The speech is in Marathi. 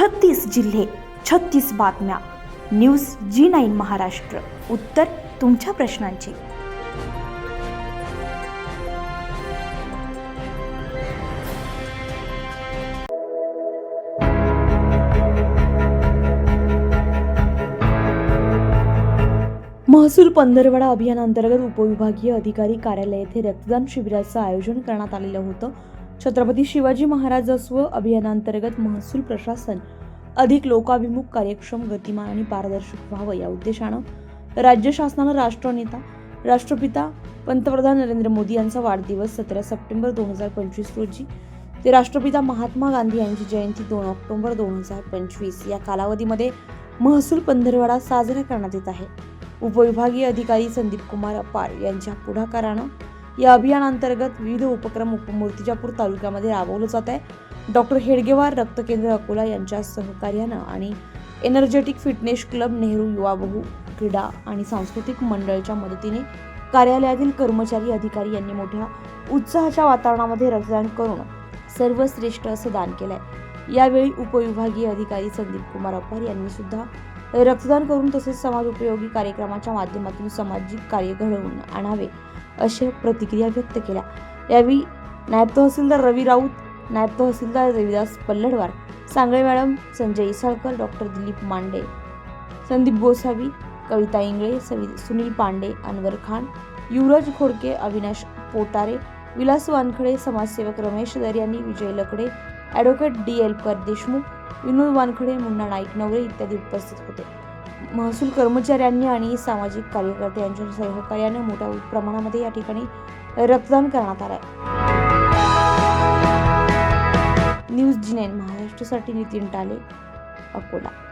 छत्तीस जिल्हे छत्तीस बातम्या. News G nine Maharashtra. उत्तर तुमच्या प्रश्नांची. महसूल पंधरवडा अभियानांतर्गत उपविभागीय अधिकारी कार्यालय येथे रक्तदान शिबिराचं आयोजन करण्यात आलेलं होतं. छत्रपती शिवाजी महाराजस्व अभियानांतर्गत महसूल प्रशासन अधिक लोकाभिमुख कार्यक्षम गतिमान आणि पारदर्शक व्हावं या उद्देशानं राज्य शासनानं राष्ट्रनेता राष्ट्रपिता पंतप्रधान नरेंद्र मोदी यांचा वाढदिवस सतरा सप्टेंबर दोन हजार पंचवीस रोजी ते राष्ट्रपिता महात्मा गांधी यांची जयंती दोन ऑक्टोबर दोन हजार पंचवीस या कालावधीमध्ये महसूल पंधरवडा साजरा करण्यात येत आहे. उपविभागीय अधिकारी संदीप कुमार अपार यांच्या पुढाकारानं या अभियानांतर्गत विविध उपक्रम उपमूर्तिजापूर तालुक्यामध्ये राबवलं जात आहे. डॉक्टर हेडगेवार रक्त केंद्र अकोला यांच्या सहकार्यानं आणि एनर्जेटिक फिटनेस क्लब नेहरू युवा बहु क्रीडा आणि सांस्कृतिक मंडळच्या मदतीने कार्यालयातील कर्मचारी अधिकारी यांनी मोठ्या उत्साहाच्या वातावरणामध्ये रक्तदान करून सर्वश्रेष्ठ असं दान केलं आहे यावेळी उपविभागीय अधिकारी संदीप कुमार अपार यांनी सुद्धा रक्तदान करून तसेच समाज उपयोगी कार्यक्रमाच्या माध्यमातून सामाजिक कार्य घडवून आणावे. अशा प्रतिक्रिया व्यक्त केल्या. यावेळी नायब तहसीलदार रवी राऊत नायब तहसीलदार रविदास पल्लडवार सांगळे मॅडम संजय इसाळकर डॉक्टर दिलीप मांडे संदीप गोसावी कविता इंगळे सवि सुनील पांडे अनवर खान युवराज खोडके अविनाश पोटारे विलास वानखडे समाजसेवक रमेश दर यांनी विजय लकडे ॲडव्होकेट डी एलकर देशमुख विनोद वानखडे मुन्ना नाईक नवरे इत्यादी उपस्थित होते. महसूल कर्मचाऱ्यांनी आणि सामाजिक कार्यकर्ते यांच्या सहकार्याने मोठ्या प्रमाणामध्ये या ठिकाणी रक्तदान करण्यात आलं न्यूज जिनेन महाराष्ट्रासाठी नितीन टाले अकोला.